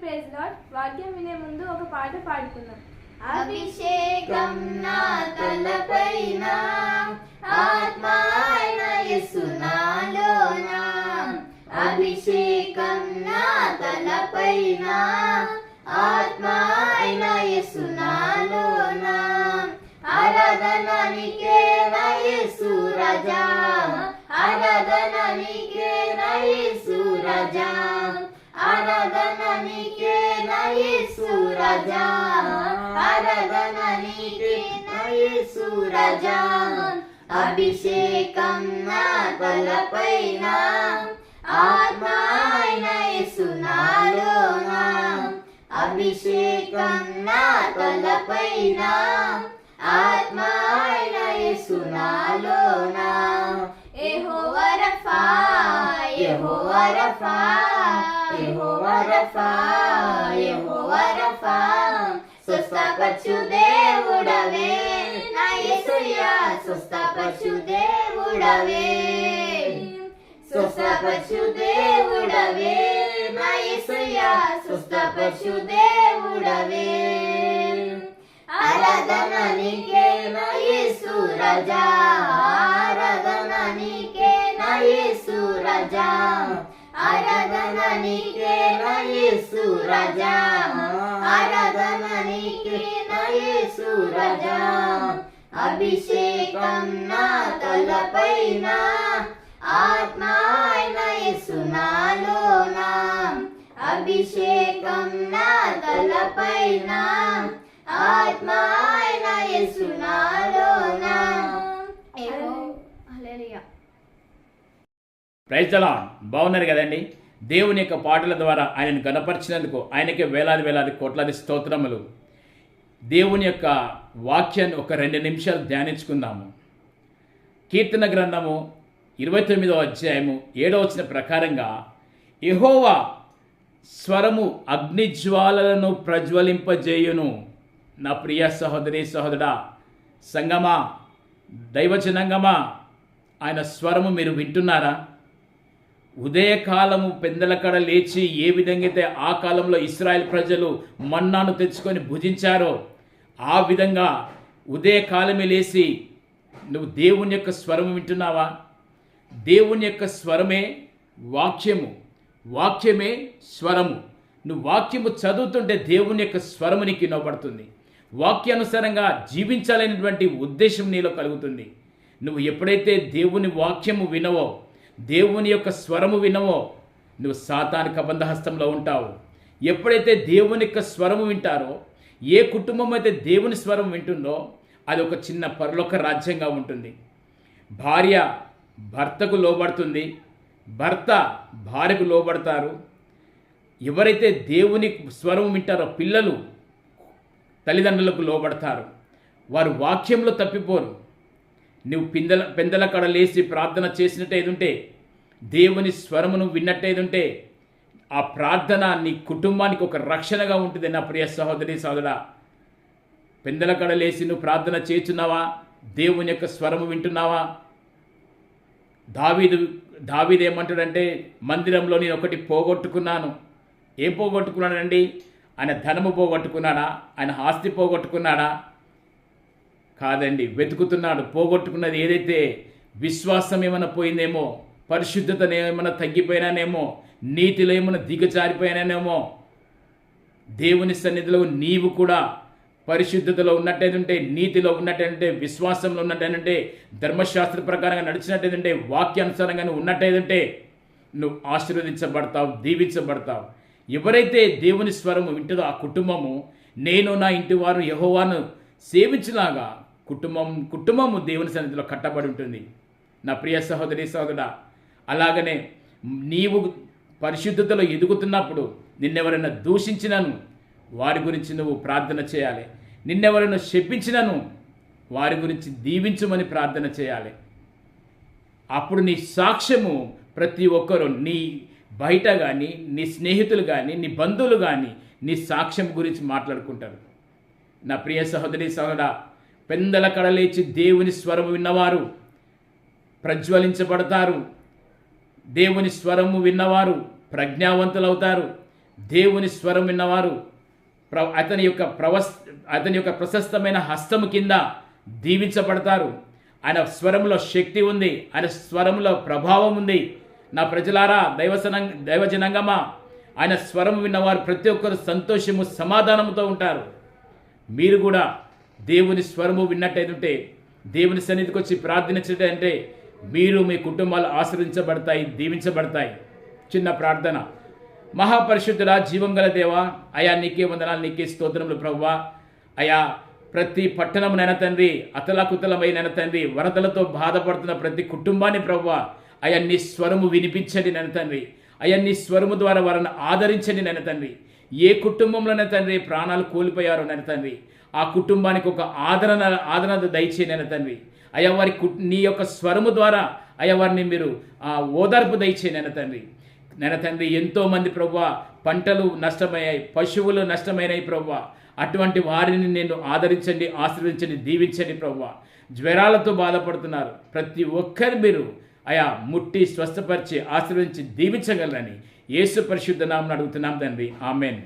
Praise lord వాక్యం వినే ముందు ఒక పాట పాడుకుందాం. అభిషేకం నా తలపైన ఆత్మ అయిన అభిషేకం నా తలపైన ఆత్మ యసునాలోన యేసు నాలోన. ఆరాధన నీకే నయసు రజా ఆరాధన నీకే నీకే నా యేసు రాజా ఆరాధన నీకే నా యేసు రాజా అభిషేకం నా తలపైన ఆత్మ అయిన యేసు నాలోన అభిషేకం నా తలపైన ఆత్మ అయిన యేసు నాలోన యెహోవా రఫా యెహోవా రఫా యెహోవా రఫా యెహోవా రఫా స్వస్థపరచు దేవుడవే నా యేసయ్యా స్వస్థపరచు దేవుడవే. స్వస్థపరచు దేవుడవే నా యేసయ్యా స్వస్థపరచు దేవుడవే. ఆరాధన నీకే నా యేసు రాజా. ఆరాధన నీకే నా యేసు రాజా. రాజా అభిషేకం నా తలపైన. ఆత్మ అయిన యేసు నాలోన. అభిషేకం నా తలపైన. ఆత్మ అయిన యేసు నాలోన. హల్లెలూయా ప్రైజ్ దలా బాగున్నారు కదండి? దేవుని యొక్క పాటల ద్వారా ఆయనను గణపరిచినందుకు ఆయనకే వేలాది వేలాది కోట్లాది స్తోత్రములు. దేవుని యొక్క వాక్యాన్ని ఒక రెండు నిమిషాలు ధ్యానించుకుందాము. కీర్తన గ్రంథము ఇరవై తొమ్మిదవ అధ్యాయము ఏడవ వచ్చిన ప్రకారంగా ఎహోవా స్వరము అగ్నిజ్వాలలను ప్రజ్వలింపజేయును. నా ప్రియ సహోదరి సహోదరా సంగమా దైవజనంగమా ఆయన స్వరము మీరు వింటున్నారా? ఉదయకాలము పెందలకడ లేచి ఏ విధంగా అయితే ఆ కాలంలో ఇస్రాయల్ ప్రజలు మన్నాను తెచ్చుకొని భుజించారో ఆ విధంగా ఉదయకాలమే లేచి నువ్వు దేవుని యొక్క స్వరము వింటున్నావా? దేవుని యొక్క స్వరమే వాక్యము. వాక్యమే స్వరము. నువ్వు వాక్యము చదువుతుంటే దేవుని యొక్క స్వరము నీకు వినబడుతుంది వాక్యానుసారంగా జీవించాలనేటువంటి ఉద్దేశం నీలో కలుగుతుంది. నువ్వు ఎప్పుడైతే దేవుని వాక్యము వినవో దేవుని యొక్క స్వరము వినవో నువ్వు సాతానిక బంధహస్తంలో ఉంటావు. ఎప్పుడైతే దేవుని యొక్క స్వరము వింటారో ఏ కుటుంబం అయితే దేవుని స్వరం వింటుందో అది ఒక చిన్న పరలోక రాజ్యంగా ఉంటుంది. భార్య భర్తకు లోబడుతుంది. భర్త భార్యకు లోబడతారు. ఎవరైతే దేవుని స్వరం వింటారో పిల్లలు తల్లిదండ్రులకు లోబడతారు. వారు వాక్యంలో తప్పిపోరు. నువ్వు పిందల పెందల కడ లేచి ప్రార్థన చేసినట్టయిదుంటే దేవుని స్వరమును విన్నట్టయిదుంటే ఆ ప్రార్థన నీ కుటుంబానికి ఒక రక్షణగా ఉంటుంది నా ప్రియ సహోదరి సహోదరా పెందల కడ లేచి నువ్వు ప్రార్థన చేస్తున్నావా? దేవుని యొక్క స్వరము వింటున్నావా? దావీదు దావీదు ఏమంటాడంటే మందిరంలో నేను ఒకటి పోగొట్టుకున్నాను. ఏం పోగొట్టుకున్నాడండి? ఆయన ధనము పోగొట్టుకున్నాడా? ఆయన ఆస్తి పోగొట్టుకున్నాడా? కాదండి వెతుకుతున్నాడు పోగొట్టుకున్నది ఏదైతే విశ్వాసం ఏమైనా పోయిందేమో పరిశుద్ధత ఏమైనా తగ్గిపోయినానేమో నీతిలో ఏమైనా దిగజారిపోయినానేమో దేవుని సన్నిధిలో నీవు కూడా పరిశుద్ధతలో ఉన్నట్టయితే నీతిలో ఉన్నట్టేదంటే విశ్వాసంలో ఉన్నట్టేదంటే ధర్మశాస్త్ర ప్రకారంగా నడిచినట్టేదంటే వాక్యానుసారంగా నువ్వు ఉన్నట్టయితే నువ్వు ఆశీర్వదించబడతావు దీవించబడతావు. ఎవరైతే దేవుని స్వరము వింటుందో ఆ కుటుంబము నేను నా ఇంటి వారు యహోవాను సేవించినాగా కుటుంబం కుటుంబము దేవుని సన్నిధిలో కట్టబడి ఉంటుంది. నా ప్రియ సహోదరి సహోదరా అలాగనే నీవు పరిశుద్ధతలో ఎదుగుతున్నప్పుడు నిన్నెవరైనా దూషించినను వారి గురించి నువ్వు ప్రార్థన చేయాలి. నిన్నెవరైనా శపించినను వారి గురించి దీవించమని ప్రార్థన చేయాలి. అప్పుడు నీ సాక్ష్యము ప్రతి ఒక్కరూ నీ బయట కానీ నీ స్నేహితులు కానీ నీ బంధువులు కానీ నీ సాక్ష్యం గురించి మాట్లాడుకుంటారు. నా ప్రియ సహోదరి సహోదరా పెందల కడలేచి దేవుని స్వరము విన్నవారు. ప్రజ్వలించబడతారు. దేవుని స్వరము విన్నవారు ప్రజ్ఞావంతులవుతారు. దేవుని స్వరం విన్నవారు ప్ర అతని యొక్క ప్రవస్ అతని యొక్క ప్రశస్తమైన హస్తము కింద దీవించబడతారు. ఆయన స్వరంలో శక్తి ఉంది. ఆయన స్వరంలో ప్రభావం ఉంది. నా ప్రజలారా దైవసనం దైవజనంగమా ఆయన స్వరం విన్నవారు ప్రతి ఒక్కరు సంతోషము సమాధానముతో ఉంటారు. మీరు కూడా దేవుని స్వరము విన్నట్టయితే దేవుని సన్నిధికి వచ్చి ప్రార్థించటంటే మీరు మీ కుటుంబాలు ఆశ్రయించబడతాయి దీవించబడతాయి. చిన్న ప్రార్థన. మహాపరిశుద్ధుల జీవం గల దేవా అయా నీకే వందనాలు నీకే స్తోత్రములు ప్రవ్వా. అయా ప్రతి పట్టణమునైన తండ్రి అతలకుతలమైన తండ్రి వరదలతో బాధపడుతున్న ప్రతి కుటుంబాన్ని ప్రవ్వా. అయా నీ స్వరము వినిపించండి నన్ను తండ్రి. అయా నీ స్వరము ద్వారా వారిని ఆదరించండి నన్ను తండ్రి. ఏ కుటుంబంలోనే తండ్రి ప్రాణాలు కోల్పోయారో నన్ను తండ్రి. ఆ కుటుంబానికి ఒక ఆదరణ ఆదరణ దయచేయనైనా తండ్రి. అయ్యా వారి కు నీ యొక్క స్వరము ద్వారా అయ్యా వారిని మీరు ఆ ఓదార్పు దయచేయనైనా తండ్రి. నేను తండ్రి ఎంతోమంది మంది పంటలు నష్టమయ్యాయి పశువులు నష్టమైనాయి ప్రవ్వా. అటువంటి వారిని నేను ఆదరించండి ఆశీర్వదించండి దీవించండి ప్రవ్వా. జ్వరాలతో బాధపడుతున్నారు. ప్రతి ఒక్కరు మీరు అయా ముట్టి స్వస్థపరిచి ఆశీర్వదించి దీవించగలరని యేసు పరిశుద్ధ నామను అడుగుతున్నాం తండ్రి. ఆమెన్.